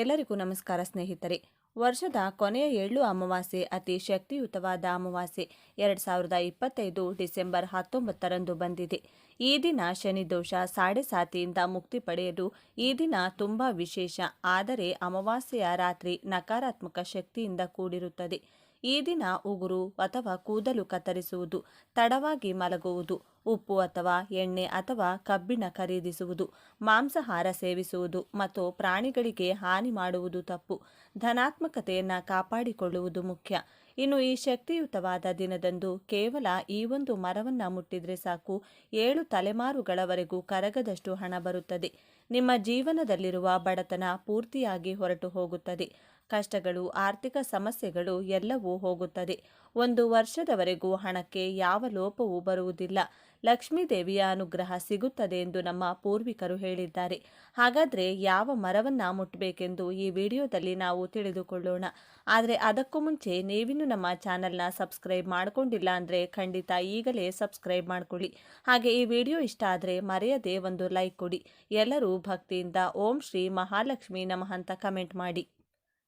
ಎಲ್ಲರಿಗೂ ನಮಸ್ಕಾರ ಸ್ನೇಹಿತರೆ. ವರ್ಷದ ಕೊನೆಯ ಏಳು ಅಮಾವಾಸ್ಯೆ ಅತಿ ಶಕ್ತಿಯುತವಾದ ಅಮಾವಾಸ್ಯೆ. ಎರಡು ಸಾವಿರದ ಇಪ್ಪತ್ತೈದು ಡಿಸೆಂಬರ್ ಹತ್ತೊಂಬತ್ತರಂದು ಬಂದಿದೆ. ಈ ದಿನ ಶನಿ ದೋಷ ಸಾಡೆ ಸಾತಿಯಿಂದ ಮುಕ್ತಿ ಪಡೆಯಲು ಈ ದಿನ ತುಂಬ ವಿಶೇಷ. ಆದರೆ ಅಮಾವಾಸ್ಯೆಯ ರಾತ್ರಿ ನಕಾರಾತ್ಮಕ ಶಕ್ತಿಯಿಂದ ಕೂಡಿರುತ್ತದೆ. ಈ ದಿನ ಉಗುರು ಅಥವಾ ಕೂದಲು ಕತ್ತರಿಸುವುದು, ತಡವಾಗಿ ಮಲಗುವುದು, ಉಪ್ಪು ಅಥವಾ ಎಣ್ಣೆ ಅಥವಾ ಕಬ್ಬಿಣ ಖರೀದಿಸುವುದು, ಮಾಂಸಾಹಾರ ಸೇವಿಸುವುದು ಮತ್ತು ಪ್ರಾಣಿಗಳಿಗೆ ಹಾನಿ ಮಾಡುವುದು ತಪ್ಪು. ಧನಾತ್ಮಕತೆಯನ್ನು ಕಾಪಾಡಿಕೊಳ್ಳುವುದು ಮುಖ್ಯ. ಇನ್ನು ಈ ಶಕ್ತಿಯುತವಾದ ದಿನದಂದು ಕೇವಲ ಈ ಒಂದು ಮರವನ್ನು ಮುಟ್ಟಿದ್ರೆ ಸಾಕು. ಏಳು ತಲೆಮಾರುಗಳವರೆಗೂ ಕರಗದಷ್ಟು ಹಣ ಬರುತ್ತದೆ. ನಿಮ್ಮ ಜೀವನದಲ್ಲಿರುವ ಬಡತನ ಪೂರ್ತಿಯಾಗಿ ಹೊರಟು ಹೋಗುತ್ತದೆ. ಕಷ್ಟಗಳು, ಆರ್ಥಿಕ ಸಮಸ್ಯೆಗಳು ಎಲ್ಲವೂ ಹೋಗುತ್ತದೆ. ಒಂದು ವರ್ಷದವರೆಗೂ ಹಣಕ್ಕೆ ಯಾವ ಲೋಪವೂ ಬರುವುದಿಲ್ಲ. ಲಕ್ಷ್ಮೀದೇವಿಯ ಅನುಗ್ರಹ ಸಿಗುತ್ತದೆ ಎಂದು ನಮ್ಮ ಪೂರ್ವಿಕರು ಹೇಳಿದ್ದಾರೆ. ಹಾಗಾದರೆ ಯಾವ ಮರವನ್ನ ಮುಟ್ಟಬೇಕೆಂದು ಈ ವಿಡಿಯೋದಲ್ಲಿ ನಾವು ತಿಳಿದುಕೊಳ್ಳೋಣ. ಆದರೆ ಅದಕ್ಕೂ ಮುಂಚೆ ನೀವಿನ್ನು ನಮ್ಮ ಚಾನಲ್ನ ಸಬ್ಸ್ಕ್ರೈಬ್ ಮಾಡಿಕೊಂಡಿಲ್ಲ ಅಂದರೆ ಖಂಡಿತ ಈಗಲೇ ಸಬ್ಸ್ಕ್ರೈಬ್ ಮಾಡಿಕೊಳ್ಳಿ. ಹಾಗೆ ಈ ವಿಡಿಯೋ ಇಷ್ಟ ಆದರೆ ಮರೆಯದೆ ಒಂದು ಲೈಕ್ ಕೊಡಿ. ಎಲ್ಲರೂ ಭಕ್ತಿಯಿಂದ ಓಂ ಶ್ರೀ ಮಹಾಲಕ್ಷ್ಮಿ ನಮಃ ಅಂತ ಕಮೆಂಟ್ ಮಾಡಿ.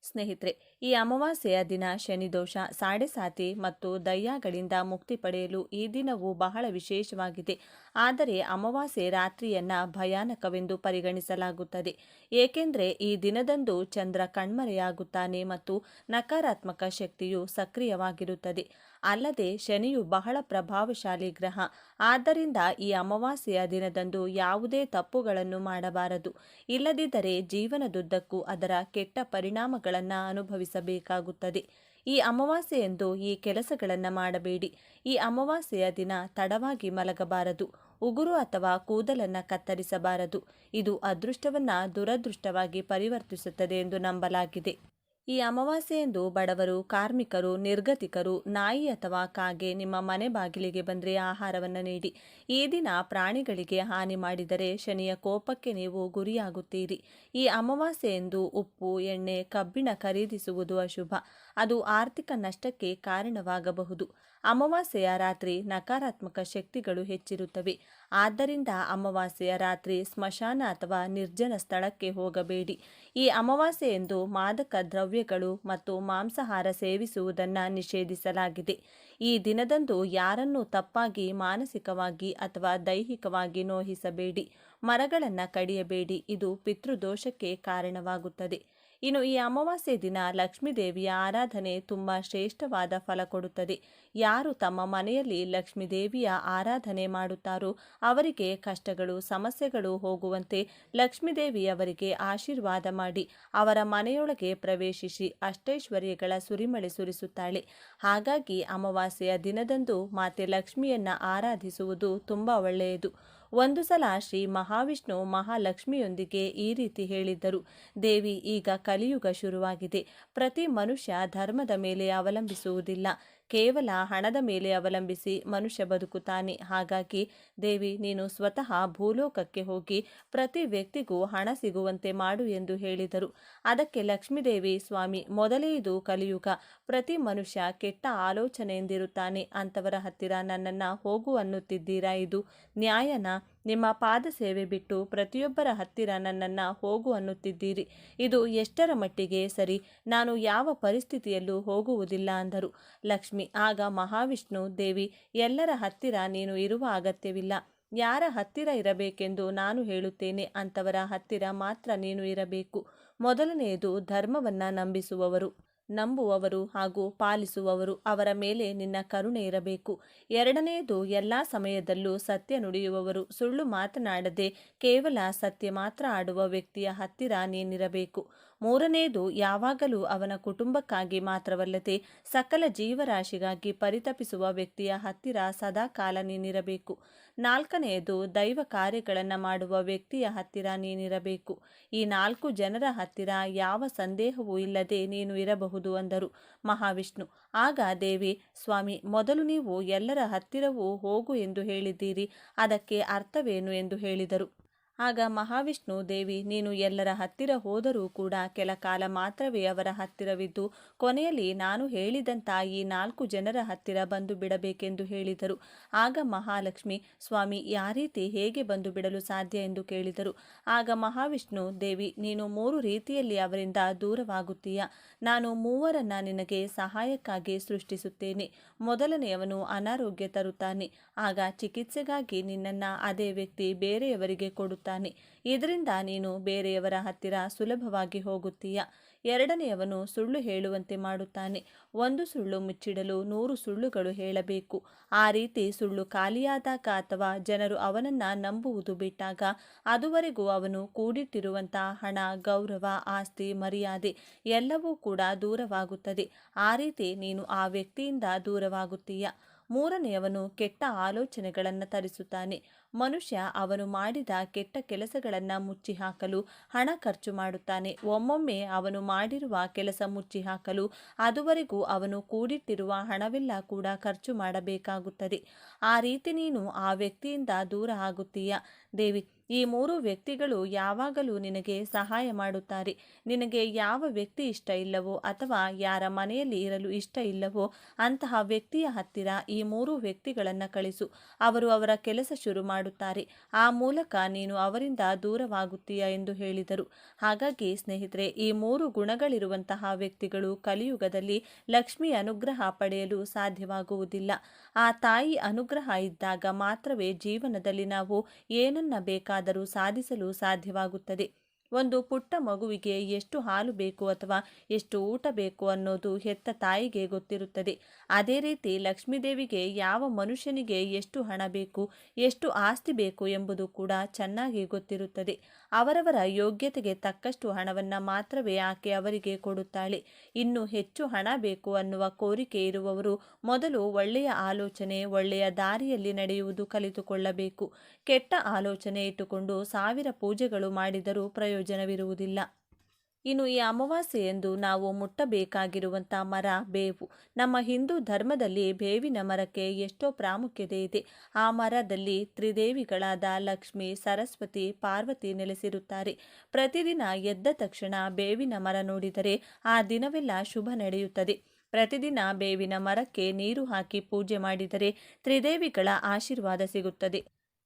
ಸ್ನೇಹಿತರೆ, ಈ ಅಮಾವಾಸ್ಯೆಯ ದಿನ ಶನಿದೋಷ ಸಾಡೆ ಸಾತಿ ಮತ್ತು ದಯ್ಯಾಗಳಿಂದ ಮುಕ್ತಿ ಪಡೆಯಲು ಈ ದಿನವು ಬಹಳ ವಿಶೇಷವಾಗಿದೆ. ಆದರೆ ಅಮಾವಾಸ್ಯೆ ರಾತ್ರಿಯನ್ನ ಭಯಾನಕವೆಂದು ಪರಿಗಣಿಸಲಾಗುತ್ತದೆ. ಏಕೆಂದರೆ ಈ ದಿನದಂದು ಚಂದ್ರ ಕಣ್ಮರೆಯಾಗುತ್ತಾನೆ ಮತ್ತು ನಕಾರಾತ್ಮಕ ಶಕ್ತಿಯು ಸಕ್ರಿಯವಾಗಿರುತ್ತದೆ. ಅಲ್ಲದೆ ಶನಿಯು ಬಹಳ ಪ್ರಭಾವಶಾಲಿ ಗ್ರಹ. ಆದ್ದರಿಂದ ಈ ಅಮಾವಾಸ್ಯೆಯ ದಿನದಂದು ಯಾವುದೇ ತಪ್ಪುಗಳನ್ನು ಮಾಡಬಾರದು. ಇಲ್ಲದಿದ್ದರೆ ಜೀವನದುದ್ದಕ್ಕೂ ಅದರ ಕೆಟ್ಟ ಪರಿಣಾಮಗಳನ್ನು ಅನುಭವಿಸಬೇಕಾಗುತ್ತದೆ. ಈ ಅಮಾವಾಸ್ಯೆಯಂದು ಈ ಕೆಲಸಗಳನ್ನು ಮಾಡಬೇಡಿ. ಈ ಅಮಾವಾಸ್ಯೆಯ ದಿನ ತಡವಾಗಿ ಮಲಗಬಾರದು. ಉಗುರು ಅಥವಾ ಕೂದಲನ್ನು ಕತ್ತರಿಸಬಾರದು. ಇದು ಅದೃಷ್ಟವನ್ನ ದುರದೃಷ್ಟವಾಗಿ ಪರಿವರ್ತಿಸುತ್ತದೆ ಎಂದು ನಂಬಲಾಗಿದೆ. ಈ ಅಮಾವಾಸ್ಯೆಯಂದು ಬಡವರು, ಕಾರ್ಮಿಕರು, ನಿರ್ಗತಿಕರು, ನಾಯಿ ಅಥವಾ ಕಾಗೆ ನಿಮ್ಮ ಮನೆ ಬಾಗಿಲಿಗೆ ಬಂದರೆ ಆಹಾರವನ್ನು ನೀಡಿ. ಈ ದಿನ ಪ್ರಾಣಿಗಳಿಗೆ ಹಾನಿ ಮಾಡಿದರೆ ಶನಿಯ ಕೋಪಕ್ಕೆ ನೀವು ಗುರಿಯಾಗುತ್ತೀರಿ. ಈ ಅಮಾವಾಸ್ಯೆಯಂದು ಉಪ್ಪು, ಎಣ್ಣೆ, ಕಬ್ಬಿಣ ಖರೀದಿಸುವುದು ಅಶುಭ. ಅದು ಆರ್ಥಿಕ ನಷ್ಟಕ್ಕೆ ಕಾರಣವಾಗಬಹುದು. ಅಮಾವಾಸ್ಯೆಯ ರಾತ್ರಿ ನಕಾರಾತ್ಮಕ ಶಕ್ತಿಗಳು ಹೆಚ್ಚಿರುತ್ತವೆ. ಆದ್ದರಿಂದ ಅಮಾವಾಸ್ಯೆಯ ರಾತ್ರಿ ಸ್ಮಶಾನ ಅಥವಾ ನಿರ್ಜನ ಸ್ಥಳಕ್ಕೆ ಹೋಗಬೇಡಿ. ಈ ಅಮಾವಾಸ್ಯೆಯೆಂದು ಮಾದಕ ದ್ರವ್ಯಗಳು ಮತ್ತು ಮಾಂಸಾಹಾರ ಸೇವಿಸುವುದನ್ನು ನಿಷೇಧಿಸಲಾಗಿದೆ. ಈ ದಿನದಂದು ಯಾರನ್ನೂ ತಪ್ಪಾಗಿ, ಮಾನಸಿಕವಾಗಿ ಅಥವಾ ದೈಹಿಕವಾಗಿ ನೋಹಿಸಬೇಡಿ ಮರಗಳನ್ನು ಕಡಿಯಬೇಡಿ. ಇದು ಪಿತೃದೋಷಕ್ಕೆ ಕಾರಣವಾಗುತ್ತದೆ. ಇನ್ನು ಈ ಅಮಾವಾಸ್ಯೆ ದಿನ ಲಕ್ಷ್ಮೀದೇವಿಯ ಆರಾಧನೆ ತುಂಬ ಶ್ರೇಷ್ಠವಾದ ಫಲ ಕೊಡುತ್ತದೆ. ಯಾರು ತಮ್ಮ ಮನೆಯಲ್ಲಿ ಲಕ್ಷ್ಮೀದೇವಿಯ ಆರಾಧನೆ ಮಾಡುತ್ತಾರೋ ಅವರಿಗೆ ಕಷ್ಟಗಳು, ಸಮಸ್ಯೆಗಳು ಹೋಗುವಂತೆ ಲಕ್ಷ್ಮೀದೇವಿಯವರಿಗೆ ಆಶೀರ್ವಾದ ಮಾಡಿ, ಅವರ ಮನೆಯೊಳಗೆ ಪ್ರವೇಶಿಸಿ ಅಷ್ಟೈಶ್ವರ್ಯಗಳ ಸುರಿಮಳೆ ಸುರಿಸುತ್ತಾಳೆ. ಹಾಗಾಗಿ ಅಮಾವಾಸ್ಯೆಯ ದಿನದಂದು ಮಾತೆ ಲಕ್ಷ್ಮಿಯನ್ನ ಆರಾಧಿಸುವುದು ತುಂಬ ಒಳ್ಳೆಯದು. ಒಂದು ಸಲ ಶ್ರೀ ಮಹಾವಿಷ್ಣು ಮಹಾಲಕ್ಷ್ಮಿಯೊಂದಿಗೆ ಈ ರೀತಿ ಹೇಳಿದ್ದರು. ದೇವಿ, ಈಗ ಕಲಿಯುಗ ಶುರುವಾಗಿದೆ. ಪ್ರತಿ ಮನುಷ್ಯ ಧರ್ಮದ ಮೇಲೆ ಅವಲಂಬಿಸುವುದಿಲ್ಲ. ಕೇವಲ ಹಣದ ಮೇಲೆ ಅವಲಂಬಿಸಿ ಮನುಷ್ಯ ಬದುಕುತ್ತಾನೆ. ಹಾಗಾಗಿ ದೇವಿ, ನೀನು ಸ್ವತಃ ಭೂಲೋಕಕ್ಕೆ ಹೋಗಿ ಪ್ರತಿ ವ್ಯಕ್ತಿಗೂ ಹಣ ಸಿಗುವಂತೆ ಮಾಡು ಎಂದು ಹೇಳಿದರು. ಅದಕ್ಕೆ ಲಕ್ಷ್ಮೀದೇವಿ, ಸ್ವಾಮಿ ಮೊದಲೇ ಇದು ಕಲಿಯುಗ. ಪ್ರತಿ ಮನುಷ್ಯ ಕೆಟ್ಟ ಆಲೋಚನೆಯಿಂದಿರುತ್ತಾನೆ. ಅಂತವರ ಹತ್ತಿರ ನನ್ನನ್ನು ಹೋಗು ಅನ್ನುತ್ತಿದ್ದೀರಾ ಇದು? ನ್ಯಾಯನ ನಿಮ್ಮ ಪಾದ ಸೇವೆ ಬಿಟ್ಟು ಪ್ರತಿಯೊಬ್ಬರ ಹತ್ತಿರ ನನ್ನನ್ನು ಹೋಗು ಅನ್ನುತ್ತಿದ್ದೀರಿ. ಇದು ಎಷ್ಟರ ಮಟ್ಟಿಗೆ ಸರಿ? ನಾನು ಯಾವ ಪರಿಸ್ಥಿತಿಯಲ್ಲೂ ಹೋಗುವುದಿಲ್ಲ ಅಂದರು. ಲಕ್ಷ್ಮಿ, ಆಗ ಮಹಾವಿಷ್ಣು, ದೇವಿ, ಎಲ್ಲರ ಹತ್ತಿರ ನೀನು ಇರುವ ಅಗತ್ಯವಿಲ್ಲ. ಯಾರ ಹತ್ತಿರ ಇರಬೇಕೆಂದು ನಾನು ಹೇಳುತ್ತೇನೆ, ಅಂಥವರ ಹತ್ತಿರ ಮಾತ್ರ ನೀನು ಇರಬೇಕು. ಮೊದಲನೆಯದು ಧರ್ಮವನ್ನು ನಂಬಿಸುವವರು. ನಂಬುವವರು ಹಾಗೂ ಪಾಲಿಸುವವರು ಅವರ ಮೇಲೆ ನಿನ್ನ ಕರುಣೆ ಇರಬೇಕು. ಎರಡನೆಯದು, ಎಲ್ಲ ಸಮಯದಲ್ಲೂ ಸತ್ಯ ನುಡಿಯುವವರು. ಸುಳ್ಳು ಮಾತನಾಡದೆ ಕೇವಲ ಸತ್ಯ ಮಾತ್ರ ಆಡುವ ವ್ಯಕ್ತಿಯ ಹತ್ತಿರ ನೀನಿರಬೇಕು. ಮೂರನೆಯದು ಯಾವಾಗಲೂ ಅವನ ಕುಟುಂಬಕ್ಕಾಗಿ ಮಾತ್ರವಲ್ಲದೆ ಸಕಲ ಜೀವರಾಶಿಗಾಗಿ ಪರಿತಪಿಸುವ ವ್ಯಕ್ತಿಯ ಹತ್ತಿರ ಸದಾ ಕಾಲ ನೀನಿರಬೇಕು. ನಾಲ್ಕನೆಯದು ದೈವ ಕಾರ್ಯಗಳನ್ನು ಮಾಡುವ ವ್ಯಕ್ತಿಯ ಹತ್ತಿರ ನೀನಿರಬೇಕು. ಈ ನಾಲ್ಕು ಜನರ ಹತ್ತಿರ ಯಾವ ಸಂದೇಹವೂ ಇಲ್ಲದೆ ನೀನು ಇರಬಹುದು ಅಂದರು ಮಹಾವಿಷ್ಣು. ಆಗ ದೇವಿ, ಸ್ವಾಮಿ, ಮೊದಲು ನೀವು ಎಲ್ಲರ ಹತ್ತಿರವೂ ಹೋಗು ಎಂದು ಹೇಳಿದ್ದೀರಿ, ಅದಕ್ಕೆ ಅರ್ಥವೇನು ಎಂದು ಹೇಳಿದರು. ಆಗ ಮಹಾವಿಷ್ಣು, ದೇವಿ, ನೀನು ಎಲ್ಲರ ಹತ್ತಿರ ಹೋದರೂ ಕೂಡ ಕೆಲ ಕಾಲ ಮಾತ್ರವೇ ಅವರ ಹತ್ತಿರವಿದ್ದು, ಕೊನೆಯಲ್ಲಿ ನಾನು ಹೇಳಿದಂತ ಈ ನಾಲ್ಕು ಜನರ ಹತ್ತಿರ ಬಂದು ಬಿಡಬೇಕೆಂದು ಹೇಳಿದರು. ಆಗ ಮಹಾಲಕ್ಷ್ಮಿ, ಸ್ವಾಮಿ, ಯಾ ರೀತಿ ಹೇಗೆ ಬಂದು ಬಿಡಲು ಸಾಧ್ಯ ಎಂದು ಕೇಳಿದರು. ಆಗ ಮಹಾವಿಷ್ಣು, ದೇವಿ, ನೀನು ಮೂರು ರೀತಿಯಲ್ಲಿ ಅವರಿಂದ ದೂರವಾಗುತ್ತೀಯ? ನಾನು ಮೂವರನ್ನ ನಿನಗೆ ಸಹಾಯಕ್ಕಾಗಿ ಸೃಷ್ಟಿಸುತ್ತೇನೆ. ಮೊದಲನೆಯವನು ಅನಾರೋಗ್ಯ ತರುತ್ತಾನೆ. ಆಗ ಚಿಕಿತ್ಸೆಗಾಗಿ ನಿನ್ನನ್ನ ಅದೇ ವ್ಯಕ್ತಿ ಬೇರೆಯವರಿಗೆ ಕೊಡುತ್ತಾನೆ. ಇದರಿಂದ ನೀನು ಬೇರೆಯವರ ಹತ್ತಿರ ಸುಲಭವಾಗಿ ಹೋಗುತ್ತೀಯ? ಎರಡನೆಯವನು ಸುಳ್ಳು ಹೇಳುವಂತೆ ಮಾಡುತ್ತಾನೆ. ಒಂದು ಸುಳ್ಳು ಮುಚ್ಚಿಡಲು ನೂರು ಸುಳ್ಳುಗಳು ಹೇಳಬೇಕು. ಆ ರೀತಿ ಸುಳ್ಳು ಖಾಲಿಯಾದಾಗ ಅಥವಾ ಜನರು ಅವನನ್ನ ನಂಬುವುದು ಬಿಟ್ಟಾಗ ಅದುವರೆಗೂ ಅವನು ಕೂಡಿಟ್ಟಿರುವಂತಹ ಹಣ, ಗೌರವ, ಆಸ್ತಿ, ಮರ್ಯಾದೆ ಎಲ್ಲವೂ ಕೂಡ ದೂರವಾಗುತ್ತದೆ. ಆ ರೀತಿ ನೀನು ಆ ವ್ಯಕ್ತಿಯಿಂದ ದೂರವಾಗುತ್ತೀಯ? ಮೂರನೆಯವನು ಕೆಟ್ಟ ಆಲೋಚನೆಗಳನ್ನು ತರಿಸುತ್ತಾನೆ. ಮನುಷ್ಯ ಅವನು ಮಾಡಿದ ಕೆಟ್ಟ ಕೆಲಸಗಳನ್ನು ಮುಚ್ಚಿ ಹಾಕಲು ಹಣ ಖರ್ಚು ಮಾಡುತ್ತಾನೆ. ಒಮ್ಮೊಮ್ಮೆ ಅವನು ಮಾಡಿರುವ ಕೆಲಸ ಮುಚ್ಚಿ ಹಾಕಲು ಅದುವರೆಗೂ ಅವನು ಕೂಡಿಟ್ಟಿರುವ ಹಣವೆಲ್ಲ ಕೂಡ ಖರ್ಚು ಮಾಡಬೇಕಾಗುತ್ತದೆ. ಆ ರೀತಿ ನೀನು ಆ ವ್ಯಕ್ತಿಯಿಂದ ದೂರ ಆಗುತ್ತೀಯ? ದೇವಿ, ಈ ಮೂರು ವ್ಯಕ್ತಿಗಳು ಯಾವಾಗಲೂ ನಿನಗೆ ಸಹಾಯ ಮಾಡುತ್ತಾರೆ. ನಿನಗೆ ಯಾವ ವ್ಯಕ್ತಿ ಇಷ್ಟ ಇಲ್ಲವೋ ಅಥವಾ ಯಾರ ಮನೆಯಲ್ಲಿ ಇರಲು ಇಷ್ಟ ಇಲ್ಲವೋ ಅಂತಹ ವ್ಯಕ್ತಿಯ ಹತ್ತಿರ ಈ ಮೂರು ವ್ಯಕ್ತಿಗಳನ್ನು ಕಳಿಸು. ಅವರು ಅವರ ಕೆಲಸ ಶುರು ಮಾಡುತ್ತಾರೆ. ಆ ಮೂಲಕ ನೀನು ಅವರಿಂದ ದೂರವಾಗುತ್ತೀಯ ಎಂದು ಹೇಳಿದರು. ಹಾಗಾಗಿ ಸ್ನೇಹಿತರೆ, ಈ ಮೂರು ಗುಣಗಳಿರುವಂತಹ ವ್ಯಕ್ತಿಗಳು ಕಲಿಯುಗದಲ್ಲಿ ಲಕ್ಷ್ಮಿ ಅನುಗ್ರಹ ಪಡೆಯಲು ಸಾಧ್ಯವಾಗುವುದಿಲ್ಲ. ಆ ತಾಯಿ ಅನುಗ್ರಹ ಇದ್ದಾಗ ಮಾತ್ರವೇ ಜೀವನದಲ್ಲಿ ನಾವು ಏನನ್ನ ಬೇಕಾದರೂ ಸಾಧಿಸಲು ಸಾಧ್ಯವಾಗುತ್ತದೆ. ಒಂದು ಪುಟ್ಟ ಮಗುವಿಗೆ ಎಷ್ಟು ಹಾಲು ಬೇಕು ಅಥವಾ ಎಷ್ಟು ಊಟ ಬೇಕು ಅನ್ನೋದು ಹೆತ್ತ ತಾಯಿಗೆ ಗೊತ್ತಿರುತ್ತದೆ. ಅದೇ ರೀತಿ ಲಕ್ಷ್ಮೀದೇವಿಗೆ ಯಾವ ಮನುಷ್ಯನಿಗೆ ಎಷ್ಟು ಹಣ ಬೇಕು, ಎಷ್ಟು ಆಸ್ತಿ ಬೇಕು ಎಂಬುದು ಕೂಡ ಚೆನ್ನಾಗಿ ಗೊತ್ತಿರುತ್ತದೆ. ಅವರವರ ಯೋಗ್ಯತೆಗೆ ತಕ್ಕಷ್ಟು ಹಣವನ್ನು ಮಾತ್ರವೇ ಆಕೆ ಅವರಿಗೆ ಕೊಡುತ್ತಾಳೆ. ಇನ್ನು ಹೆಚ್ಚು ಹಣ ಬೇಕು ಅನ್ನುವ ಕೋರಿಕೆ ಇರುವವರು ಮೊದಲು ಒಳ್ಳೆಯ ಆಲೋಚನೆ, ಒಳ್ಳೆಯ ದಾರಿಯಲ್ಲಿ ನಡೆಯುವುದು ಕಲಿತುಕೊಳ್ಳಬೇಕು. ಕೆಟ್ಟ ಆಲೋಚನೆ ಇಟ್ಟುಕೊಂಡು ಸಾವಿರ ಪೂಜೆಗಳು ಮಾಡಿದರೂ ಪ್ರಯೋಜನವಿರುವುದಿಲ್ಲ. ಇನ್ನು ಈ ಅಮಾವಾಸ್ಯೆ ಎಂದು ನಾವು ಮುಟ್ಟಬೇಕಾಗಿರುವಂಥ ಮರ ಬೇವು. ನಮ್ಮ ಹಿಂದೂ ಧರ್ಮದಲ್ಲಿ ಬೇವಿನ ಮರಕ್ಕೆ ಎಷ್ಟೋ ಪ್ರಾಮುಖ್ಯತೆ ಇದೆ. ಆ ಮರದಲ್ಲಿ ತ್ರಿದೇವಿಗಳಾದ ಲಕ್ಷ್ಮಿ, ಸರಸ್ವತಿ, ಪಾರ್ವತಿ ನೆಲೆಸಿರುತ್ತಾರೆ. ಪ್ರತಿದಿನ ಎದ್ದ ತಕ್ಷಣ ಬೇವಿನ ಮರ ನೋಡಿದರೆ ಆ ದಿನವೆಲ್ಲ ಶುಭ ನಡೆಯುತ್ತದೆ. ಪ್ರತಿದಿನ ಬೇವಿನ ಮರಕ್ಕೆ ನೀರು ಹಾಕಿ ಪೂಜೆ ಮಾಡಿದರೆ ತ್ರಿದೇವಿಗಳ ಆಶೀರ್ವಾದ ಸಿಗುತ್ತದೆ.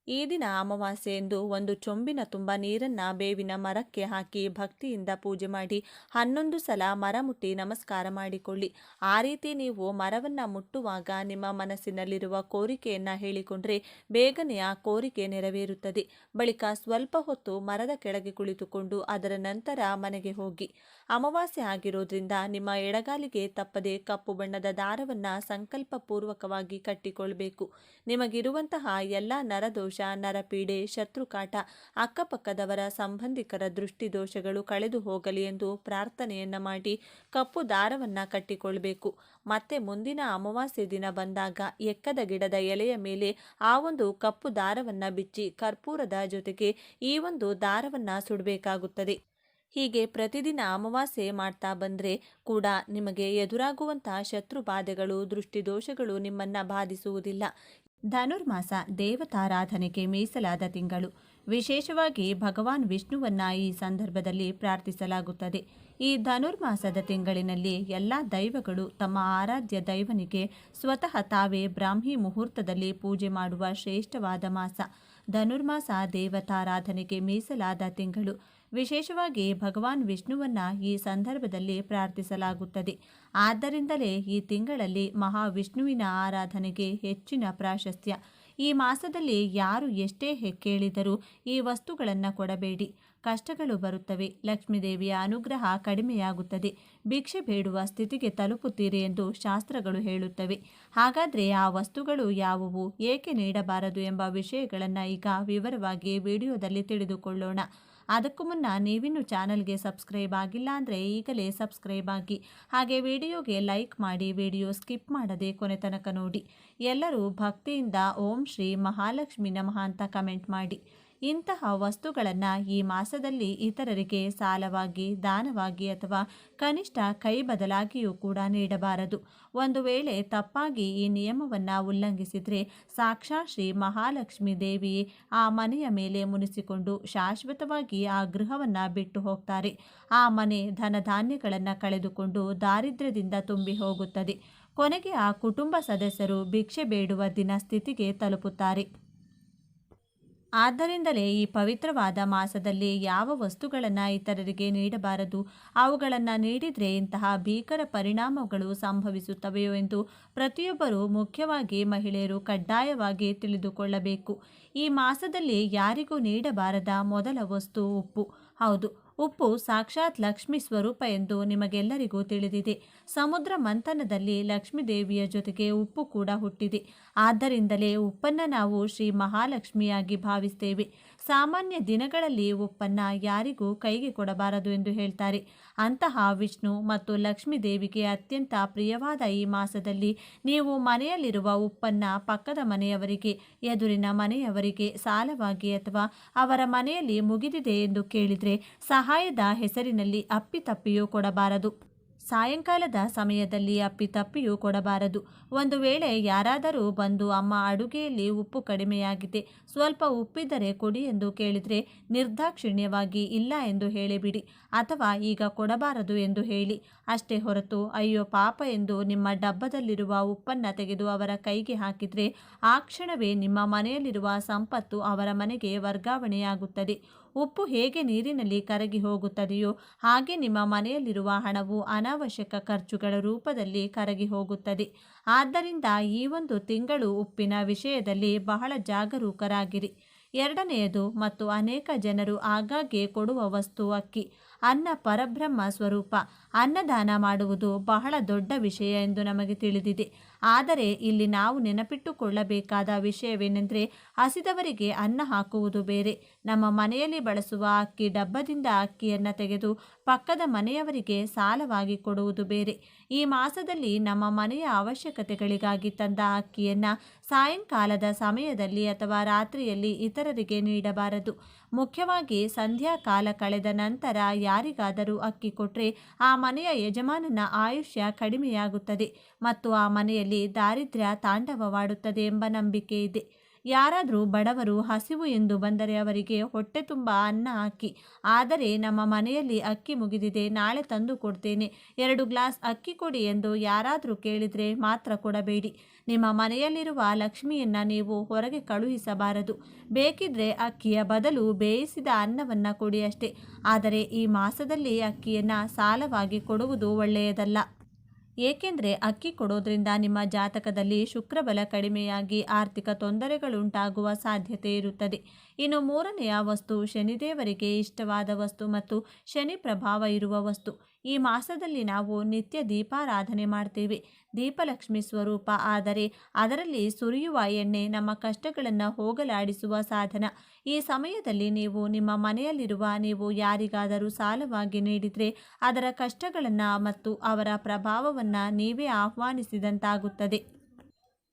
ಈ ದಿನ ಅಮಾವಾಸ್ಯೆ ಎಂದು ಒಂದು ಚೊಂಬಿನ ತುಂಬ ನೀರನ್ನ ಬೇವಿನ ಮರಕ್ಕೆ ಹಾಕಿ ಭಕ್ತಿಯಿಂದ ಪೂಜೆ ಮಾಡಿ ಹನ್ನೊಂದು ಸಲ ಮರ ಮುಟ್ಟಿ ನಮಸ್ಕಾರ ಮಾಡಿಕೊಳ್ಳಿ. ಆ ರೀತಿ ನೀವು ಮರವನ್ನ ಮುಟ್ಟುವಾಗ ನಿಮ್ಮ ಮನಸ್ಸಿನಲ್ಲಿರುವ ಕೋರಿಕೆಯನ್ನ ಹೇಳಿಕೊಂಡ್ರೆ ಬೇಗನೆ ಆ ಕೋರಿಕೆ ನೆರವೇರುತ್ತದೆ. ಬಳಿಕ ಸ್ವಲ್ಪ ಹೊತ್ತು ಮರದ ಕೆಳಗೆ ಕುಳಿತುಕೊಂಡು ಅದರ ನಂತರ ಮನೆಗೆ ಹೋಗಿ. ಅಮಾವಾಸ್ಯೆ ಆಗಿರೋದ್ರಿಂದ ನಿಮ್ಮ ಎಡಗಾಲಿಗೆ ತಪ್ಪದೆ ಕಪ್ಪು ಬಣ್ಣದ ದಾರವನ್ನ ಸಂಕಲ್ಪ ಪೂರ್ವಕವಾಗಿ ಕಟ್ಟಿಕೊಳ್ಬೇಕು. ನಿಮಗಿರುವಂತಹ ಎಲ್ಲ ನರದೋಷ ನರಪೀಡೆ, ಶತ್ರುಕಾಟ, ಅಕ್ಕಪಕ್ಕದವರ ಸಂಬಂಧಿಕರ ದೃಷ್ಟಿದೋಷಗಳು ಕಳೆದು ಹೋಗಲಿ ಎಂದು ಪ್ರಾರ್ಥನೆಯನ್ನ ಮಾಡಿ ಕಪ್ಪು ದಾರವನ್ನ ಕಟ್ಟಿಕೊಳ್ಬೇಕು. ಮತ್ತೆ ಮುಂದಿನ ಅಮಾವಾಸ್ಯೆ ದಿನ ಬಂದಾಗ ಎಕ್ಕದ ಗಿಡದ ಎಲೆಯ ಮೇಲೆ ಆ ಒಂದು ಕಪ್ಪು ದಾರವನ್ನ ಬಿಚ್ಚಿ ಕರ್ಪೂರದ ಜೊತೆಗೆ ಈ ಒಂದು ದಾರವನ್ನ ಸುಡಬೇಕಾಗುತ್ತದೆ. ಹೀಗೆ ಪ್ರತಿದಿನ ಅಮಾವಾಸ್ಯೆ ಮಾಡ್ತಾ ಬಂದರೆ ಕೂಡ ನಿಮಗೆ ಎದುರಾಗುವಂತಹ ಶತ್ರು ಬಾಧೆಗಳು ದೃಷ್ಟಿದೋಷಗಳು ನಿಮ್ಮನ್ನ ಬಾಧಿಸುವುದಿಲ್ಲ. ಧನುರ್ಮಾಸ ದೇವತಾರಾಧನೆಗೆ ಮೀಸಲಾದ ತಿಂಗಳು. ವಿಶೇಷವಾಗಿ ಭಗವಾನ್ ವಿಷ್ಣುವನ್ನ ಈ ಸಂದರ್ಭದಲ್ಲಿ ಪ್ರಾರ್ಥಿಸಲಾಗುತ್ತದೆ. ಈ ಧನುರ್ಮಾಸದ ತಿಂಗಳಿನಲ್ಲಿ ಎಲ್ಲ ದೈವಗಳು ತಮ್ಮ ಆರಾಧ್ಯ ದೈವನಿಗೆ ಸ್ವತಃ ತಾವೇ ಬ್ರಾಹ್ಮಿ ಮುಹೂರ್ತದಲ್ಲಿ ಪೂಜೆ ಮಾಡುವ ಶ್ರೇಷ್ಠವಾದ ಮಾಸ. ಧನುರ್ಮಾಸ ದೇವತಾರಾಧನೆಗೆ ಮೀಸಲಾದ ತಿಂಗಳು. ವಿಶೇಷವಾಗಿ ಭಗವಾನ್ ವಿಷ್ಣುವನ್ನ ಈ ಸಂದರ್ಭದಲ್ಲಿ ಪ್ರಾರ್ಥಿಸಲಾಗುತ್ತದೆ. ಆದ್ದರಿಂದಲೇ ಈ ತಿಂಗಳಲ್ಲಿ ಮಹಾವಿಷ್ಣುವಿನ ಆರಾಧನೆಗೆ ಹೆಚ್ಚಿನ ಪ್ರಾಶಸ್ತ್ಯ. ಈ ಮಾಸದಲ್ಲಿ ಯಾರು ಎಷ್ಟೇ ಕೇಳಿದರೂ ಈ ವಸ್ತುಗಳನ್ನು ಕೊಡಬೇಡಿ. ಕಷ್ಟಗಳು ಬರುತ್ತವೆ. ಲಕ್ಷ್ಮೀದೇವಿಯ ಅನುಗ್ರಹ ಕಡಿಮೆಯಾಗುತ್ತದೆ. ಭಿಕ್ಷೆ ಬೇಡುವ ಸ್ಥಿತಿಗೆ ತಲುಪುತ್ತೀರಿ ಎಂದು ಶಾಸ್ತ್ರಗಳು ಹೇಳುತ್ತವೆ. ಹಾಗಾದರೆ ಆ ವಸ್ತುಗಳು ಯಾವುವು? ಏಕೆ ನೀಡಬಾರದು ಎಂಬ ವಿಷಯಗಳನ್ನು ಈಗ ವಿವರವಾಗಿ ವಿಡಿಯೋದಲ್ಲಿ ತಿಳಿದುಕೊಳ್ಳೋಣ. ಅದಕ್ಕೂ ಮುನ್ನ ನೀವಿನ್ನು ಚಾನಲ್ಗೆ ಸಬ್ಸ್ಕ್ರೈಬ್ ಆಗಿಲ್ಲ ಅಂದರೆ ಈಗಲೇ ಸಬ್ಸ್ಕ್ರೈಬ್ ಆಗಿ. ಹಾಗೆ ವಿಡಿಯೋಗೆ ಲೈಕ್ ಮಾಡಿ ವಿಡಿಯೋ ಸ್ಕಿಪ್ ಮಾಡದೆ ಕೊನೆ ತನಕ ನೋಡಿ. ಎಲ್ಲರೂ ಭಕ್ತಿಯಿಂದ ಓಂ ಶ್ರೀ ಮಹಾಲಕ್ಷ್ಮಿ ನಮಃ ಅಂತ ಕಮೆಂಟ್ ಮಾಡಿ. ಇಂತಹ ವಸ್ತುಗಳನ್ನು ಈ ಮಾಸದಲ್ಲಿ ಇತರರಿಗೆ ಸಾಲವಾಗಿ, ದಾನವಾಗಿ ಅಥವಾ ಕನಿಷ್ಠ ಕೈ ಬದಲಾಗಿಯೂ ಕೂಡ ನೀಡಬಾರದು. ಒಂದು ವೇಳೆ ತಪ್ಪಾಗಿ ಈ ನಿಯಮವನ್ನು ಉಲ್ಲಂಘಿಸಿದರೆ ಸಾಕ್ಷಾ ಶ್ರೀ ಮಹಾಲಕ್ಷ್ಮಿ ದೇವಿ ಆ ಮನೆಯ ಮೇಲೆ ಮುನಿಸಿಕೊಂಡು ಶಾಶ್ವತವಾಗಿ ಆ ಗೃಹವನ್ನು ಬಿಟ್ಟು ಹೋಗ್ತಾರೆ. ಆ ಮನೆ ಧನಧಾನ್ಯಗಳನ್ನು ಕಳೆದುಕೊಂಡು ದಾರಿದ್ರ್ಯದಿಂದ ತುಂಬಿ ಹೋಗುತ್ತದೆ. ಕೊನೆಗೆ ಆ ಕುಟುಂಬ ಸದಸ್ಯರು ಭಿಕ್ಷೆ ಬೇಡುವ ದಿನ ಸ್ಥಿತಿಗೆ ತಲುಪುತ್ತಾರೆ. ಆದ್ದರಿಂದಲೇ ಈ ಪವಿತ್ರವಾದ ಮಾಸದಲ್ಲಿ ಯಾವ ವಸ್ತುಗಳನ್ನು ಇತರರಿಗೆ ನೀಡಬಾರದು? ಅವುಗಳನ್ನು ನೀಡಿದರೆ ಇಂತಹ ಭೀಕರ ಪರಿಣಾಮಗಳು ಸಂಭವಿಸುತ್ತವೆಯೋ ಎಂದು ಪ್ರತಿಯೊಬ್ಬರೂ ಮುಖ್ಯವಾಗಿ ಮಹಿಳೆಯರು ಕಡ್ಡಾಯವಾಗಿ ತಿಳಿದುಕೊಳ್ಳಬೇಕು. ಈ ಮಾಸದಲ್ಲಿ ಯಾರಿಗೂ ನೀಡಬಾರದ ಮೊದಲ ವಸ್ತು ಉಪ್ಪು. ಹೌದು ಉಪ್ಪು ಸಾಕ್ಷಾತ್ ಲಕ್ಷ್ಮಿ ಸ್ವರೂಪ ಎಂದು ನಿಮಗೆಲ್ಲರಿಗೂ ತಿಳಿದಿದೆ. ಸಮುದ್ರ ಮಂಥನದಲ್ಲಿ ಲಕ್ಷ್ಮೀ ದೇವಿಯ ಜೊತೆಗೆ ಉಪ್ಪು ಕೂಡ ಹುಟ್ಟಿದೆ. ಆದ್ದರಿಂದಲೇ ಉಪ್ಪನ್ನು ನಾವು ಶ್ರೀ ಮಹಾಲಕ್ಷ್ಮಿಯಾಗಿ ಭಾವಿಸ್ತೇವೆ. ಸಾಮಾನ್ಯ ದಿನಗಳಲ್ಲಿ ಉಪ್ಪನ್ನು ಯಾರಿಗೂ ಕೈಗೆ ಕೊಡಬಾರದು ಎಂದು ಹೇಳ್ತಾರೆ. ಅಂತಹ ವಿಷ್ಣು ಮತ್ತು ಲಕ್ಷ್ಮೀ ದೇವಿಗೆ ಅತ್ಯಂತ ಪ್ರಿಯವಾದ ಈ ಮಾಸದಲ್ಲಿ ನೀವು ಮನೆಯಲ್ಲಿರುವ ಉಪ್ಪನ್ನು ಪಕ್ಕದ ಮನೆಯವರಿಗೆ, ಎದುರಿನ ಮನೆಯವರಿಗೆ ಸಾಲವಾಗಿ ಅಥವಾ ಅವರ ಮನೆಯಲ್ಲಿ ಮುಗಿದಿದೆ ಎಂದು ಕೇಳಿದರೆ ಸಹಾಯದ ಹೆಸರಿನಲ್ಲಿ ಅಪ್ಪಿತಪ್ಪಿಯೂ ಕೊಡಬಾರದು. ಸಾಯಂಕಾಲದ ಸಮಯದಲ್ಲಿ ಅಪ್ಪಿತಪ್ಪಿಯೂ ಕೊಡಬಾರದು. ಒಂದು ವೇಳೆ ಯಾರಾದರೂ ಬಂದು ಅಮ್ಮ ಅಡುಗೆಯಲ್ಲಿ ಉಪ್ಪು ಕಡಿಮೆಯಾಗಿದೆ, ಸ್ವಲ್ಪ ಉಪ್ಪಿದ್ದರೆ ಕೊಡಿ ಎಂದು ಕೇಳಿದರೆ ನಿರ್ದಾಕ್ಷಿಣ್ಯವಾಗಿ ಇಲ್ಲ ಎಂದು ಹೇಳಿಬಿಡಿ. ಅಥವಾ ಈಗ ಕೊಡಬಾರದು ಎಂದು ಹೇಳಿ. ಅಷ್ಟೇ ಹೊರತು ಅಯ್ಯೋ ಪಾಪ ಎಂದು ನಿಮ್ಮ ಡಬ್ಬದಲ್ಲಿರುವ ಉಪ್ಪನ್ನು ತೆಗೆದು ಅವರ ಕೈಗೆ ಹಾಕಿದರೆ ಆ ಕ್ಷಣವೇ ನಿಮ್ಮ ಮನೆಯಲ್ಲಿರುವ ಸಂಪತ್ತು ಅವರ ಮನೆಗೆ ವರ್ಗಾವಣೆಯಾಗುತ್ತದೆ. ಉಪ್ಪು ಹೇಗೆ ನೀರಿನಲ್ಲಿ ಕರಗಿ ಹೋಗುತ್ತದೆಯೋ ಹಾಗೆ ನಿಮ್ಮ ಮನೆಯಲ್ಲಿರುವ ಹಣವು ಅನಾವಶ್ಯಕ ಖರ್ಚುಗಳ ರೂಪದಲ್ಲಿ ಕರಗಿ ಹೋಗುತ್ತದೆ. ಆದ್ದರಿಂದ ಈ ಒಂದು ತಿಂಗಳು ಉಪ್ಪಿನ ವಿಷಯದಲ್ಲಿ ಬಹಳ ಜಾಗರೂಕರಾಗಿರಿ. ಎರಡನೆಯದು, ಮತ್ತು ಅನೇಕ ಜನರು ಆಗಾಗ್ಗೆ ಕೊಡುವ ವಸ್ತು ಅಕ್ಕಿ, ಅನ್ನ ಪರಬ್ರಹ್ಮ ಸ್ವರೂಪ. ಅನ್ನದಾನ ಮಾಡುವುದು ಬಹಳ ದೊಡ್ಡ ವಿಷಯ ಎಂದು ನಮಗೆ ತಿಳಿದಿದೆ. ಆದರೆ ಇಲ್ಲಿ ನಾವು ನೆನಪಿಟ್ಟುಕೊಳ್ಳಬೇಕಾದ ವಿಷಯವೇನೆಂದರೆ ಹಸಿದವರಿಗೆ ಅನ್ನ ಹಾಕುವುದು ಬೇರೆ. ನಮ್ಮ ಮನೆಯಲ್ಲಿ ಬಳಸುವ ಅಕ್ಕಿ ಡಬ್ಬದಿಂದ ಅಕ್ಕಿಯನ್ನು ತೆಗೆದು ಪಕ್ಕದ ಮನೆಯವರಿಗೆ ಸಾಲವಾಗಿ ಕೊಡುವುದು ಬೇರೆ. ಈ ಮಾಸದಲ್ಲಿ ನಮ್ಮ ಮನೆಯ ಅವಶ್ಯಕತೆಗಳಿಗಾಗಿ ತಂದ ಅಕ್ಕಿಯನ್ನು ಸಾಯಂಕಾಲದ ಸಮಯದಲ್ಲಿ ಅಥವಾ ರಾತ್ರಿಯಲ್ಲಿ ಇತರರಿಗೆ ನೀಡಬಾರದು. ಮುಖ್ಯವಾಗಿ ಸಂಧ್ಯಾ ಕಾಲ ಕಳೆದ ನಂತರ ಯಾರಿಗಾದರೂ ಅಕ್ಕಿ ಕೊಟ್ಟರೆ ಆ ಮನೆಯ ಯಜಮಾನನ ಆಯುಷ್ಯ ಕಡಿಮೆಯಾಗುತ್ತದೆ ಮತ್ತು ಆ ಮನೆಯಲ್ಲಿ ದಾರಿದ್ರ್ಯ ತಾಂಡವವಾಡುತ್ತದೆ ಎಂಬ ನಂಬಿಕೆ ಇದೆ. ಯಾರಾದರೂ ಬಡವರು ಹಸಿವು ಎಂದು ಬಂದರೆ ಅವರಿಗೆ ಹೊಟ್ಟೆ ತುಂಬ ಅನ್ನ ಹಾಕಿ ಆದರೆ ನಮ್ಮ ಮನೆಯಲ್ಲಿ ಅಕ್ಕಿ ಮುಗಿದಿದೆ, ನಾಳೆ ತಂದು ಕೊಡ್ತೇನೆ. ಎರಡು ಗ್ಲಾಸ್ ಅಕ್ಕಿ ಕೊಡಿ ಎಂದು ಯಾರಾದರೂ ಕೇಳಿದರೆ ಮಾತ್ರ ಕೊಡಬೇಡಿ. ನಿಮ್ಮ ಮನೆಯಲ್ಲಿರುವ ಲಕ್ಷ್ಮಿಯನ್ನು ನೀವು ಹೊರಗೆ ಕಳುಹಿಸಬಾರದು. ಬೇಕಿದ್ರೆ ಅಕ್ಕಿಯ ಬದಲು ಬೇಯಿಸಿದ ಅನ್ನವನ್ನು ಕೊಡಿ ಅಷ್ಟೇ. ಆದರೆ ಈ ಮಾಸದಲ್ಲಿ ಅಕ್ಕಿಯನ್ನು ಸಾಲವಾಗಿ ಕೊಡುವುದು ಒಳ್ಳೆಯದಲ್ಲ. ಏಕೆಂದರೆ ಅಕ್ಕಿ ಕೊಡೋದ್ರಿಂದ ನಿಮ್ಮ ಜಾತಕದಲ್ಲಿ ಶುಕ್ರಬಲ ಕಡಿಮೆಯಾಗಿ ಆರ್ಥಿಕ ತೊಂದರೆಗಳುಂಟಾಗುವ ಸಾಧ್ಯತೆ ಇರುತ್ತದೆ. ಇನ್ನು ಮೂರನೆಯ ವಸ್ತು ಶನಿದೇವರಿಗೆ ಇಷ್ಟವಾದ ವಸ್ತು ಮತ್ತು ಶನಿ ಪ್ರಭಾವ ಇರುವ ವಸ್ತು. ಈ ಮಾಸದಲ್ಲಿ ನಾವು ನಿತ್ಯ ದೀಪಾರಾಧನೆ ಮಾಡ್ತೀವಿ. ದೀಪಲಕ್ಷ್ಮಿ ಸ್ವರೂಪ, ಆದರೆ ಅದರಲ್ಲಿ ಸುರಿಯುವ ಎಣ್ಣೆ, ನಮ್ಮ ಕಷ್ಟಗಳನ್ನು ಹೋಗಲಾಡಿಸುವ ಸಾಧನ. ಈ ಸಮಯದಲ್ಲಿ ನೀವು ನಿಮ್ಮ ಮನೆಯಲ್ಲಿರುವ ನೀವು ಯಾರಿಗಾದರೂ ಸಾಲವಾಗಿ ನೀಡಿದರೆ ಅದರ ಕಷ್ಟಗಳನ್ನು ಮತ್ತು ಅವರ ಪ್ರಭಾವವನ್ನು ನೀವೇ ಆಹ್ವಾನಿಸಿದಂತಾಗುತ್ತದೆ.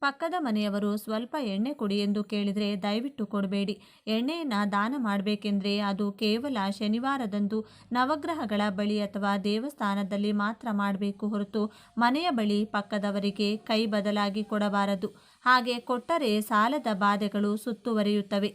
ಪಕ್ಕದ ಮನೆಯವರು ಸ್ವಲ್ಪ ಎಣ್ಣೆ ಕೊಡಿ ಎಂದು ಕೇಳಿದರೆ ದಯವಿಟ್ಟು ಕೊಡಬೇಡಿ. ಎಣ್ಣೆಯನ್ನು ದಾನ ಮಾಡಬೇಕೆಂದರೆ ಅದು ಕೇವಲ ಶನಿವಾರದಂದು ನವಗ್ರಹಗಳ ಬಳಿ ಅಥವಾ ದೇವಸ್ಥಾನದಲ್ಲಿ ಮಾತ್ರ ಮಾಡಬೇಕು ಹೊರತು ಮನೆಯ ಬಳಿ ಪಕ್ಕದವರಿಗೆ ಕೈ ಬದಲಾಗಿ ಕೊಡಬಾರದು. ಹಾಗೆ ಕೊಟ್ಟರೆ ಸಾಲದ ಬಾಧೆಗಳು ಸುತ್ತುವರಿಯುತ್ತವೆ.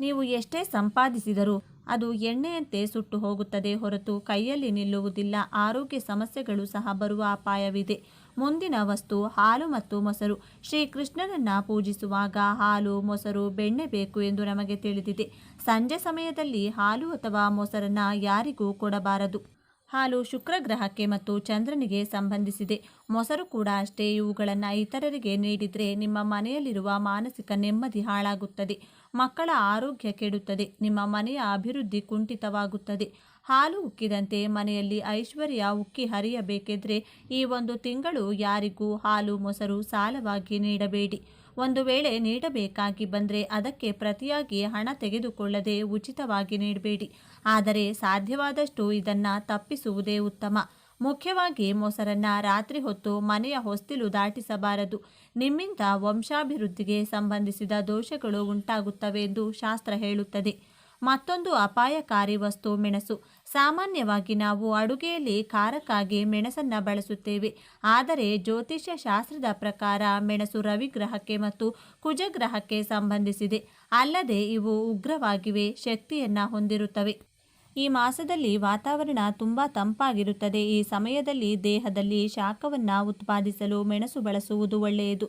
ನೀವು ಎಷ್ಟೇ ಸಂಪಾದಿಸಿದರೂ ಅದು ಎಣ್ಣೆಯಂತೆ ಸುಟ್ಟು ಹೋಗುತ್ತದೆ ಹೊರತು ಕೈಯಲ್ಲಿ ನಿಲ್ಲುವುದಿಲ್ಲ. ಆರೋಗ್ಯ ಸಮಸ್ಯೆಗಳು ಸಹ ಬರುವ ಅಪಾಯವಿದೆ. ಮುಂದಿನ ವಸ್ತು ಹಾಲು ಮತ್ತು ಮೊಸರು. ಶ್ರೀಕೃಷ್ಣನನ್ನ ಪೂಜಿಸುವಾಗ ಹಾಲು, ಮೊಸರು, ಬೆಣ್ಣೆ ಬೇಕು ಎಂದು ನಮಗೆ ತಿಳಿದಿದೆ. ಸಂಜೆ ಸಮಯದಲ್ಲಿ ಹಾಲು ಅಥವಾ ಮೊಸರನ್ನ ಯಾರಿಗೂ ಕೊಡಬಾರದು. ಹಾಲು ಶುಕ್ರ ಗ್ರಹಕ್ಕೆ ಮತ್ತು ಚಂದ್ರನಿಗೆ ಸಂಬಂಧಿಸಿದೆ. ಮೊಸರು ಕೂಡ ಅಷ್ಟೇ, ಇವುಗಳನ್ನು ಇತರರಿಗೆ ನೀಡಿದರೆ ನಿಮ್ಮ ಮನೆಯಲ್ಲಿರುವ ಮಾನಸಿಕ ನೆಮ್ಮದಿ ಹಾಳಾಗುತ್ತದೆ. ಮಕ್ಕಳ ಆರೋಗ್ಯ ಕೆಡುತ್ತದೆ. ನಿಮ್ಮ ಮನೆಯ ಅಭಿವೃದ್ಧಿ ಕುಂಠಿತವಾಗುತ್ತದೆ. ಹಾಲು ಉಕ್ಕಿದಂತೆ ಮನೆಯಲ್ಲಿ ಐಶ್ವರ್ಯ ಉಕ್ಕಿ ಹರಿಯಬೇಕೆಂದರೆ ಈ ಒಂದು ತಿಂಗಳು ಯಾರಿಗೂ ಹಾಲು, ಮೊಸರು ಸಾಲವಾಗಿ ನೀಡಬೇಡಿ. ಒಂದು ವೇಳೆ ನೀಡಬೇಕಾಗಿ ಬಂದರೆ ಅದಕ್ಕೆ ಪ್ರತಿಯಾಗಿ ಹಣ ತೆಗೆದುಕೊಳ್ಳದೆ ಉಚಿತವಾಗಿ ನೀಡಬೇಡಿ. ಆದರೆ ಸಾಧ್ಯವಾದಷ್ಟು ಇದನ್ನು ತಪ್ಪಿಸುವುದೇ ಉತ್ತಮ. ಮುಖ್ಯವಾಗಿ ಮೊಸರನ್ನ ರಾತ್ರಿ ಹೊತ್ತು ಮನೆಯ ಹೊಸ್ತಿಲು ದಾಟಿಸಬಾರದು. ನಿಮ್ಮಿಂದ ವಂಶಾಭಿವೃದ್ಧಿಗೆ ಸಂಬಂಧಿಸಿದ ದೋಷಗಳು ಉಂಟಾಗುತ್ತವೆ ಎಂದು ಶಾಸ್ತ್ರ ಹೇಳುತ್ತದೆ. ಮತ್ತೊಂದು ಅಪಾಯಕಾರಿ ವಸ್ತು ಮೆಣಸು. ಸಾಮಾನ್ಯವಾಗಿ ನಾವು ಅಡುಗೆಯಲ್ಲಿ ಖಾರಕ್ಕಾಗಿ ಮೆಣಸನ್ನು ಬಳಸುತ್ತೇವೆ. ಆದರೆ ಜ್ಯೋತಿಷ್ಯ ಶಾಸ್ತ್ರದ ಪ್ರಕಾರ ಮೆಣಸು ರವಿಗ್ರಹಕ್ಕೆ ಮತ್ತು ಕುಜಗ್ರಹಕ್ಕೆ ಸಂಬಂಧಿಸಿದೆ. ಅಲ್ಲದೆ ಇವು ಉಗ್ರವಾಗಿವೆ, ಶಕ್ತಿಯನ್ನು ಹೊಂದಿರುತ್ತವೆ. ಈ ಮಾಸದಲ್ಲಿ ವಾತಾವರಣ ತುಂಬ ತಂಪಾಗಿರುತ್ತದೆ. ಈ ಸಮಯದಲ್ಲಿ ದೇಹದಲ್ಲಿ ಶಾಖವನ್ನು ಉತ್ಪಾದಿಸಲು ಮೆಣಸು ಬಳಸುವುದು ಒಳ್ಳೆಯದು.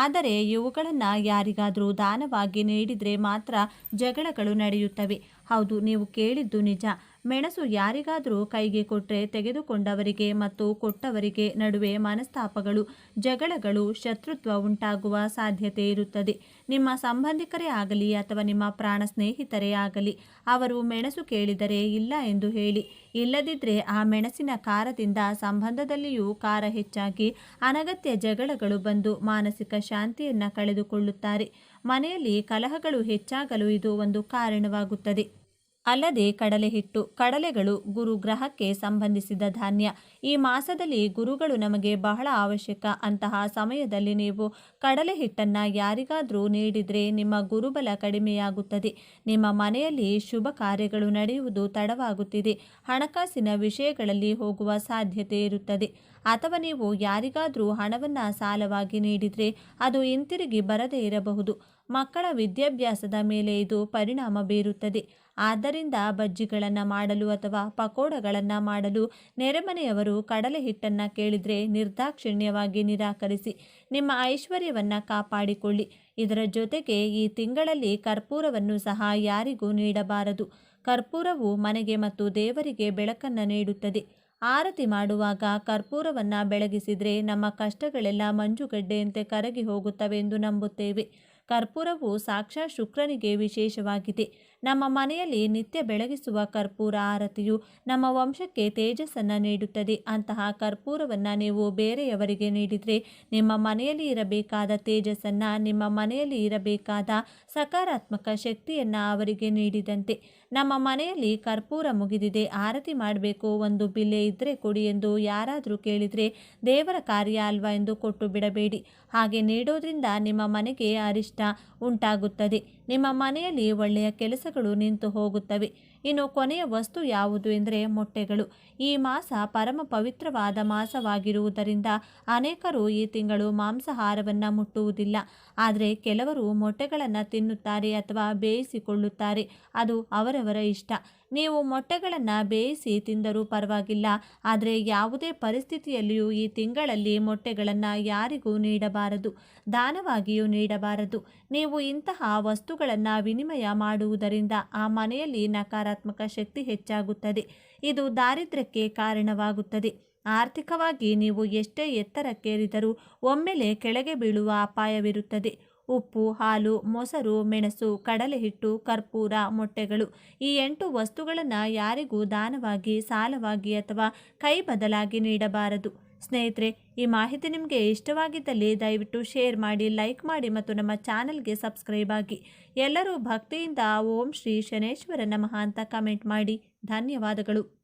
ಆದರೆ ಇವುಗಳನ್ನು ಯಾರಿಗಾದರೂ ದಾನವಾಗಿ ನೀಡಿದರೆ ಮಾತ್ರ ಜಗಳಗಳು ನಡೆಯುತ್ತವೆ. ಹೌದು, ನೀವು ಕೇಳಿದ್ದು ನಿಜ. ಮೆಣಸು ಯಾರಿಗಾದರೂ ಕೈಗೆ ಕೊಟ್ಟರೆ ತೆಗೆದುಕೊಂಡವರಿಗೆ ಮತ್ತು ಕೊಟ್ಟವರಿಗೆ ನಡುವೆ ಮನಸ್ತಾಪಗಳು, ಜಗಳಗಳು, ಶತ್ರುತ್ವ ಉಂಟಾಗುವ ಸಾಧ್ಯತೆ ಇರುತ್ತದೆ. ನಿಮ್ಮ ಸಂಬಂಧಿಕರೇ ಆಗಲಿ ಅಥವಾ ನಿಮ್ಮ ಪ್ರಾಣ ಸ್ನೇಹಿತರೇ ಆಗಲಿ, ಅವರು ಮೆಣಸು ಕೇಳಿದರೆ ಇಲ್ಲ ಎಂದು ಹೇಳಿ. ಇಲ್ಲದಿದ್ದರೆ ಆ ಮೆಣಸಿನ ಖಾರದಿಂದ ಸಂಬಂಧದಲ್ಲಿಯೂ ಖಾರ ಹೆಚ್ಚಾಗಿ ಅನಗತ್ಯ ಜಗಳಗಳು ಬಂದು ಮಾನಸಿಕ ಶಾಂತಿಯನ್ನು ಕಳೆದುಕೊಳ್ಳುತ್ತಾರೆ. ಮನೆಯಲ್ಲಿ ಕಲಹಗಳು ಹೆಚ್ಚಾಗಲು ಇದು ಒಂದು ಕಾರಣವಾಗುತ್ತದೆ. ಅಲ್ಲದೆ ಕಡಲೆ ಹಿಟ್ಟು ಕಡಲೆಗಳು ಗುರು ಗ್ರಹಕ್ಕೆ ಸಂಬಂಧಿಸಿದ ಧಾನ್ಯ. ಈ ಮಾಸದಲ್ಲಿ ಗುರುಗಳು ನಮಗೆ ಬಹಳ ಅವಶ್ಯಕ. ಅಂತಹ ಸಮಯದಲ್ಲಿ ನೀವು ಕಡಲೆ ಹಿಟ್ಟನ್ನು ಯಾರಿಗಾದರೂ ನೀಡಿದರೆ ನಿಮ್ಮ ಗುರುಬಲ ಕಡಿಮೆಯಾಗುತ್ತದೆ. ನಿಮ್ಮ ಮನೆಯಲ್ಲಿ ಶುಭ ಕಾರ್ಯಗಳು ನಡೆಯುವುದು ತಡವಾಗುತ್ತಿದೆ. ಹಣಕಾಸಿನ ವಿಷಯಗಳಲ್ಲಿ ಹೋಗುವ ಸಾಧ್ಯತೆ ಇರುತ್ತದೆ. ಅಥವಾ ನೀವು ಯಾರಿಗಾದರೂ ಹಣವನ್ನು ಸಾಲವಾಗಿ ನೀಡಿದರೆ ಅದು ಹಿಂತಿರುಗಿ ಬರದೇ ಇರಬಹುದು. ಮಕ್ಕಳ ವಿದ್ಯಾಭ್ಯಾಸದ ಮೇಲೆ ಇದು ಪರಿಣಾಮ ಬೀರುತ್ತದೆ. ಆದ್ದರಿಂದ ಬಜ್ಜಿಗಳನ್ನು ಮಾಡಲು ಅಥವಾ ಪಕೋಡಗಳನ್ನು ಮಾಡಲು ನೆರೆಮನೆಯವರು ಕಡಲೆ ಹಿಟ್ಟನ್ನು ಕೇಳಿದರೆ ನಿರ್ದಾಕ್ಷಿಣ್ಯವಾಗಿ ನಿರಾಕರಿಸಿ, ನಿಮ್ಮ ಐಶ್ವರ್ಯವನ್ನು ಕಾಪಾಡಿಕೊಳ್ಳಿ. ಇದರ ಜೊತೆಗೆ ಈ ತಿಂಗಳಲ್ಲಿ ಕರ್ಪೂರವನ್ನು ಸಹ ಯಾರಿಗೂ ನೀಡಬಾರದು. ಕರ್ಪೂರವು ಮನೆಗೆ ಮತ್ತು ದೇವರಿಗೆ ಬೆಳಕನ್ನು ನೀಡುತ್ತದೆ. ಆರತಿ ಮಾಡುವಾಗ ಕರ್ಪೂರವನ್ನು ಬೆಳಗಿಸಿದರೆ ನಮ್ಮ ಕಷ್ಟಗಳೆಲ್ಲ ಮಂಜುಗಡ್ಡೆಯಂತೆ ಕರಗಿ ಹೋಗುತ್ತವೆ ಎಂದು ನಂಬುತ್ತೇವೆ. ಕರ್ಪೂರವು ಸಾಕ್ಷಾತ್ ಶುಕ್ರನಿಗೆ ವಿಶೇಷವಾಗಿದೆ. ನಮ್ಮ ಮನೆಯಲ್ಲಿ ನಿತ್ಯ ಬೆಳಗಿಸುವ ಕರ್ಪೂರ ಆರತಿಯು ನಮ್ಮ ವಂಶಕ್ಕೆ ತೇಜಸ್ಸನ್ನು ನೀಡುತ್ತದೆ. ಅಂತಹ ಕರ್ಪೂರವನ್ನು ನೀವು ಬೇರೆಯವರಿಗೆ ನೀಡಿದರೆ ನಿಮ್ಮ ಮನೆಯಲ್ಲಿ ಇರಬೇಕಾದ ತೇಜಸ್ಸನ್ನು, ನಿಮ್ಮ ಮನೆಯಲ್ಲಿ ಇರಬೇಕಾದ ಸಕಾರಾತ್ಮಕ ಶಕ್ತಿಯನ್ನು ಅವರಿಗೆ ನೀಡಿದಂತೆ. ನಮ್ಮ ಮನೆಯಲ್ಲಿ ಕರ್ಪೂರ ಮುಗಿದಿದೆ, ಆರತಿ ಮಾಡಬೇಕು, ಒಂದು ಬಿಲ್ಲೆ ಇದ್ದರೆ ಕೊಡಿ ಎಂದು ಯಾರಾದರೂ ಕೇಳಿದರೆ ದೇವರ ಕಾರ್ಯ ಅಲ್ವಾ ಎಂದು ಕೊಟ್ಟು ಬಿಡಬೇಡಿ. ಹಾಗೆ ನೀಡೋದ್ರಿಂದ ನಿಮ್ಮ ಮನೆಗೆ ಅರಿಷ್ಟ ಉಂಟಾಗುತ್ತದೆ. ನಿಮ್ಮ ಮನೆಯಲ್ಲಿ ಒಳ್ಳೆಯ ಕೆಲಸಗಳು ನಿಂತು ಹೋಗುತ್ತವೆ. ಇನ್ನು ಕೊನೆಯ ವಸ್ತು ಯಾವುದು ಎಂದರೆ ಮೊಟ್ಟೆಗಳು. ಈ ಮಾಸ ಪರಮ ಪವಿತ್ರವಾದ ಮಾಸವಾಗಿರುವುದರಿಂದ ಅನೇಕರು ಈ ತಿಂಗಳು ಮಾಂಸಾಹಾರವನ್ನು ಮುಟ್ಟುವುದಿಲ್ಲ. ಆದರೆ ಕೆಲವರು ಮೊಟ್ಟೆಗಳನ್ನು ತಿನ್ನುತ್ತಾರೆ ಅಥವಾ ಬೇಯಿಸಿಕೊಳ್ಳುತ್ತಾರೆ. ಅದು ಅವರವರ ಇಷ್ಟ. ನೀವು ಮೊಟ್ಟೆಗಳನ್ನು ಬೇಯಿಸಿ ತಿಂದರೂ ಪರವಾಗಿಲ್ಲ. ಆದರೆ ಯಾವುದೇ ಪರಿಸ್ಥಿತಿಯಲ್ಲಿಯೂ ಈ ತಿಂಗಳಲ್ಲಿ ಮೊಟ್ಟೆಗಳನ್ನು ಯಾರಿಗೂ ನೀಡಬಾರದು. ದಾನವಾಗಿಯೂ ನೀಡಬಾರದು. ನೀವು ಇಂತಹ ವಸ್ತುಗಳನ್ನು ವಿನಿಮಯ ಮಾಡುವುದರಿಂದ ಆ ಮನೆಯಲ್ಲಿ ನಕಾರಾತ್ಮಕ ಶಕ್ತಿ ಹೆಚ್ಚಾಗುತ್ತದೆ. ಇದು ದಾರಿದ್ರ್ಯಕ್ಕೆ ಕಾರಣವಾಗುತ್ತದೆ. ಆರ್ಥಿಕವಾಗಿ ನೀವು ಎಷ್ಟೇ ಎತ್ತರಕ್ಕೇರಿದರೂ ಒಮ್ಮೆಲೆ ಕೆಳಗೆ ಬೀಳುವ ಅಪಾಯವಿರುತ್ತದೆ. ಉಪ್ಪು, ಹಾಲು, ಮೊಸರು, ಮೆಣಸು ಕಡಲೆ ಹಿಟ್ಟು ಕರ್ಪೂರ, ಮೊಟ್ಟೆಗಳು ಈ ಎಂಟು ವಸ್ತುಗಳನ್ನು ಯಾರಿಗೂ ದಾನವಾಗಿ, ಸಾಲವಾಗಿ ಅಥವಾ ಕೈ ಬದಲಾಗಿ ನೀಡಬಾರದು. ಸ್ನೇಹಿತರೆ, ಈ ಮಾಹಿತಿ ನಿಮಗೆ ಇಷ್ಟವಾಗಿದ್ದಲ್ಲಿ ದಯವಿಟ್ಟು ಶೇರ್ ಮಾಡಿ, ಲೈಕ್ ಮಾಡಿ ಮತ್ತು ನಮ್ಮ ಚಾನಲ್ಗೆ ಸಬ್ಸ್ಕ್ರೈಬ್ ಆಗಿ. ಎಲ್ಲರೂ ಭಕ್ತಿಯಿಂದ ಓಂ ಶ್ರೀ ಶನೇಶ್ವರ ನಮಃ ಅಂತ ಕಮೆಂಟ್ ಮಾಡಿ. ಧನ್ಯವಾದಗಳು.